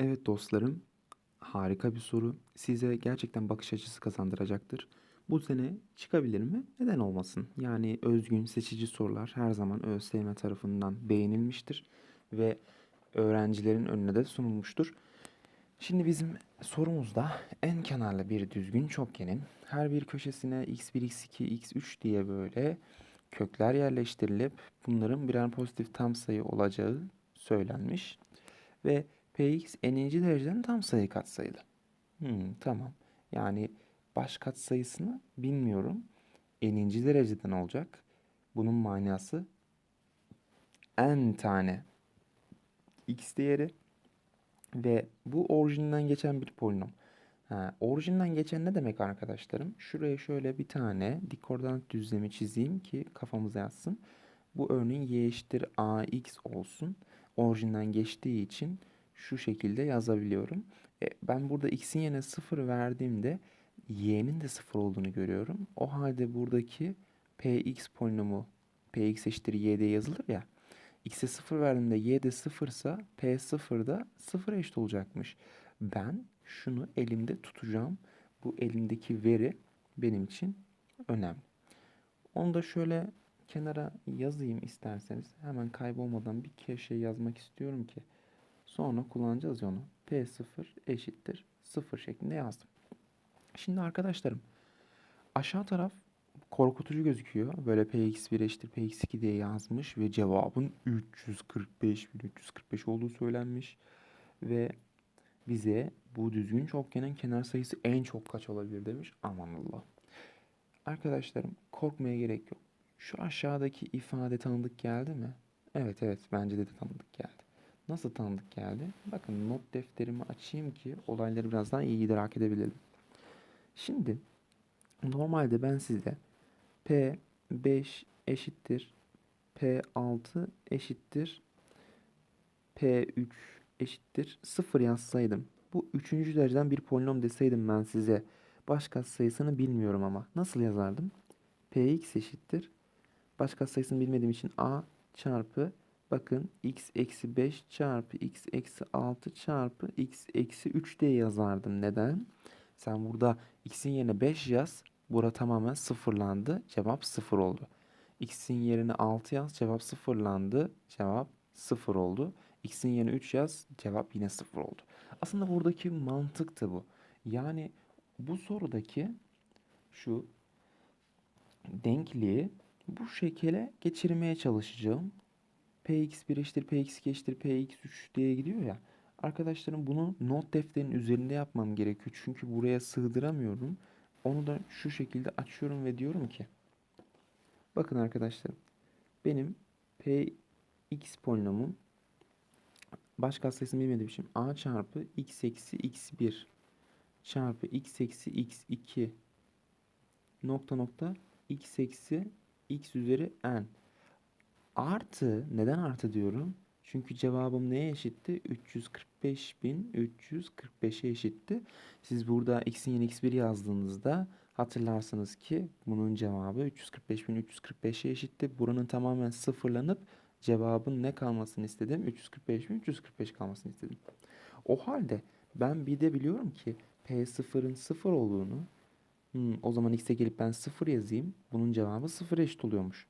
Evet dostlarım, harika bir soru. Size gerçekten bakış açısı kazandıracaktır. Bu sene çıkabilir mi? Neden olmasın? Yani özgün, seçici sorular her zaman ÖSYM tarafından beğenilmiştir ve öğrencilerin önüne de sunulmuştur. Şimdi bizim sorumuzda en kenarlı bir düzgün çokgenin her bir köşesine x1, x2, x3 diye böyle kökler yerleştirilip bunların birer pozitif tam sayı olacağı söylenmiş. Ve px n'inci dereceden tam sayı katsayılı. Hmm, tamam. Yani baş katsayısını bilmiyorum. N'inci dereceden olacak. Bunun manası n tane x değeri ve bu orijinden geçen bir polinom. Ha, orijinden geçen ne demek arkadaşlarım? Şuraya şöyle bir tane dik koordinat düzlemi çizeyim ki kafamıza yatsın. Bu örneğin y eşittir ax olsun. Orijinden geçtiği için şu şekilde yazabiliyorum. E, ben burada x'in yerine 0 verdiğimde y'nin de 0 olduğunu görüyorum. O halde buradaki px polinomu px eşittir y diye yazılır ya. x'e 0 verdiğimde y de 0 ise p 0 da 0 eşit olacakmış. Ben şunu elimde tutacağım. Bu elimdeki veri benim için önemli. Onu da şöyle kenara yazayım isterseniz. Hemen kaybolmadan bir kere şey yazmak istiyorum ki. Sonra kullanacağız ya onu. P0 eşittir 0 şeklinde yazdım. Şimdi arkadaşlarım aşağı taraf korkutucu gözüküyor. Böyle px1 eşittir px2 diye yazmış ve cevabın 345 345 olduğu söylenmiş. Ve bize bu düzgün çokgenin kenar sayısı en çok kaç olabilir demiş. Aman Allah. Arkadaşlarım korkmaya gerek yok. Şu aşağıdaki ifade tanıdık geldi mi? Evet evet bence de tanıdık geldi. Nasıl tanıdık geldi? Bakın not defterimi açayım ki olayları biraz daha iyi idrak edebilelim. Şimdi normalde ben size P5 eşittir P6 eşittir P3 eşittir 0 yazsaydım. Bu üçüncü dereceden bir polinom deseydim ben size. Baş sayısını bilmiyorum ama. Nasıl yazardım? Px eşittir. Baş sayısını bilmediğim için a çarpı bakın x eksi 5 çarpı x eksi 6 çarpı x eksi 3 diye yazardım. Neden? Sen burada x'in yerine 5 yaz. Bura tamamen sıfırlandı. Cevap 0 oldu. x'in yerine 6 yaz. Cevap sıfırlandı. Cevap 0 oldu. X'in yerine 3 yaz. Cevap yine 0 oldu. Aslında buradaki mantık da bu. Yani bu sorudaki şu denkliği bu şekilde geçirmeye çalışacağım. Px1 eşittir, Px2 eşittir, Px3 diye gidiyor ya. Arkadaşlarım bunu not defterinin üzerinde yapmam gerekiyor. Çünkü buraya sığdıramıyorum. Onu da şu şekilde açıyorum ve diyorum ki bakın arkadaşlarım benim Px polinomum baş katsayısını bilmediğim için a çarpı x eksi x1 çarpı x eksi x2 nokta nokta x eksi x üzeri n artı neden artı diyorum? Çünkü cevabım neye eşitti? 345.345'e eşitti. Siz burada x'in yerine x1 yazdığınızda hatırlarsınız ki bunun cevabı 345.345'e eşitti. Buranın tamamen sıfırlanıp cevabın ne kalmasını istedim? 345 mi? 345 kalmasını istedim. O halde ben bir de biliyorum ki P0'ın 0 olduğunu hmm, o zaman x'e gelip ben 0 yazayım. Bunun cevabı 0 eşit oluyormuş.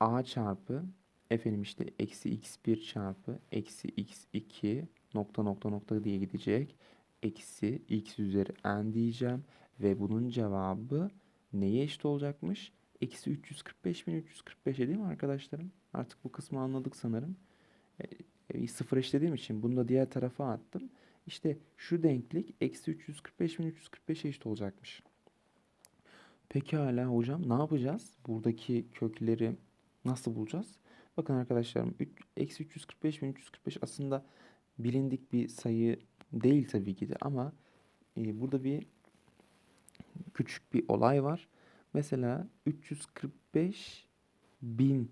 A çarpı efendim işte eksi x1 çarpı eksi x2 nokta nokta nokta diye gidecek. Eksi x üzeri n diyeceğim. Ve bunun cevabı neye eşit olacakmış? Eksi 345.345'e değil mi arkadaşlarım? Artık bu kısmı anladık sanırım. E, e, sıfır eşlediğim için bunu da diğer tarafa attım. İşte şu denklik eksi 345.345'e eşit olacakmış. Pekala hocam ne yapacağız? Buradaki kökleri nasıl bulacağız? Bakın arkadaşlarım eksi 345.345 aslında bilindik bir sayı değil tabii ki de ama e, burada bir küçük bir olay var. Mesela 345 bin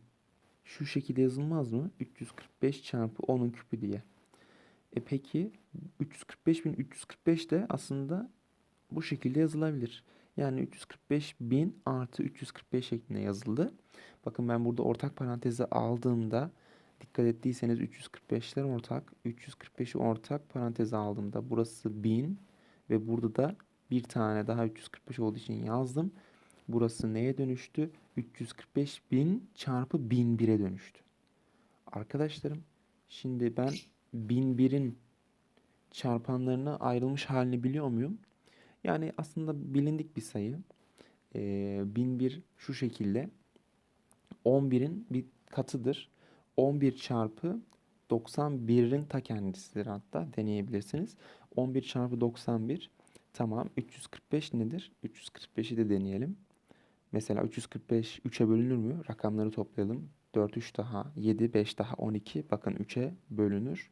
şu şekilde yazılmaz mı? 345 çarpı 10'un küpü diye. E peki 345 bin 345 de aslında bu şekilde yazılabilir. Yani 345 bin artı 345 şeklinde yazıldı. Bakın ben burada ortak parantezi aldığımda Dikkat ettiyseniz 345'ler ortak. 345'i ortak paranteze aldığımda burası 1000 ve burada da bir tane daha 345 olduğu için yazdım. Burası neye dönüştü? 345 bin çarpı 1001'e dönüştü. Arkadaşlarım şimdi ben 1001'in çarpanlarına ayrılmış halini biliyor muyum? Yani aslında bilindik bir sayı. Ee, 1001 şu şekilde. 11'in bir katıdır. 11 çarpı 91'in ta kendisidir hatta deneyebilirsiniz. 11 çarpı 91 tamam 345 nedir? 345'i de deneyelim. Mesela 345 3'e bölünür mü? Rakamları toplayalım. 4 3 daha 7 5 daha 12 bakın 3'e bölünür.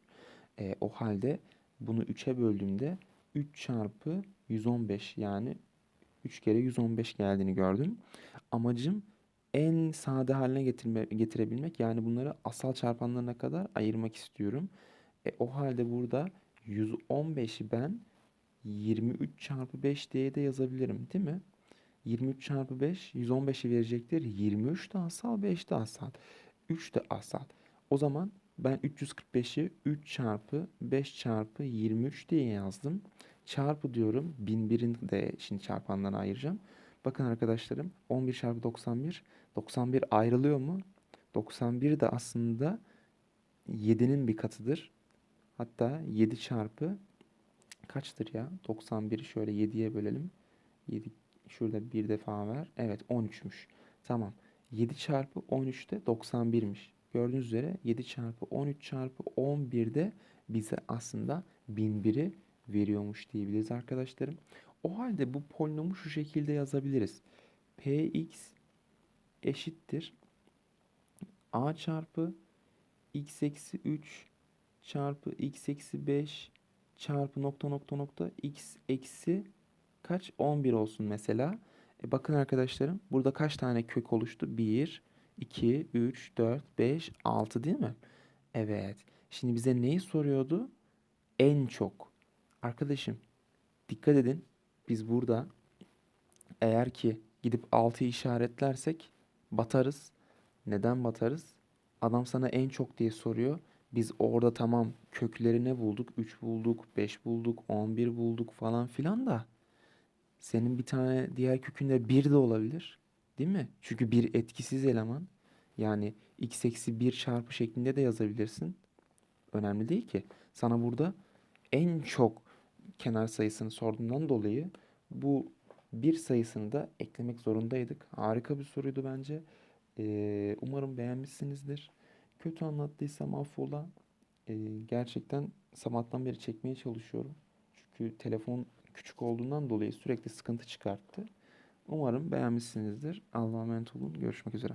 E, o halde bunu 3'e böldüğümde 3 çarpı 115 yani 3 kere 115 geldiğini gördüm. Amacım en sade haline getirme, getirebilmek. Yani bunları asal çarpanlarına kadar ayırmak istiyorum. E, o halde burada 115'i ben 23 çarpı 5 diye de yazabilirim değil mi? 23 çarpı 5 115'i verecektir. 23 de asal 5 de asal. 3 de asal. O zaman ben 345'i 3 çarpı 5 çarpı 23 diye yazdım. Çarpı diyorum. 1001'in de şimdi çarpanlarına ayıracağım. Bakın arkadaşlarım 11 çarpı 91. 91 ayrılıyor mu? 91 de aslında 7'nin bir katıdır. Hatta 7 çarpı kaçtır ya? 91'i şöyle 7'ye bölelim. 7 şurada bir defa ver. Evet 13'müş. Tamam. 7 çarpı 13 de 91'miş. Gördüğünüz üzere 7 çarpı 13 çarpı 11 de bize aslında 1001'i veriyormuş diyebiliriz arkadaşlarım. O halde bu polinomu şu şekilde yazabiliriz. Px eşittir a çarpı x eksi 3 çarpı x eksi 5 çarpı nokta nokta nokta x eksi kaç? 11 olsun mesela. E bakın arkadaşlarım burada kaç tane kök oluştu? 1, 2, 3, 4, 5, 6 değil mi? Evet. Şimdi bize neyi soruyordu? En çok. Arkadaşım dikkat edin. Biz burada eğer ki gidip 6'yı işaretlersek batarız. Neden batarız? Adam sana en çok diye soruyor. Biz orada tamam köklerini bulduk. 3 bulduk, 5 bulduk, 11 bulduk falan filan da. Senin bir tane diğer kökünde 1 de olabilir. Değil mi? Çünkü bir etkisiz eleman. Yani x eksi 1 çarpı şeklinde de yazabilirsin. Önemli değil ki. Sana burada en çok kenar sayısını sorduğundan dolayı bu bir sayısını da eklemek zorundaydık. Harika bir soruydu bence. Ee, umarım beğenmişsinizdir. Kötü anlattıysam affola. Ee, gerçekten sabahtan beri çekmeye çalışıyorum. Çünkü telefon küçük olduğundan dolayı sürekli sıkıntı çıkarttı. Umarım beğenmişsinizdir. Allah'a emanet olun. Görüşmek üzere.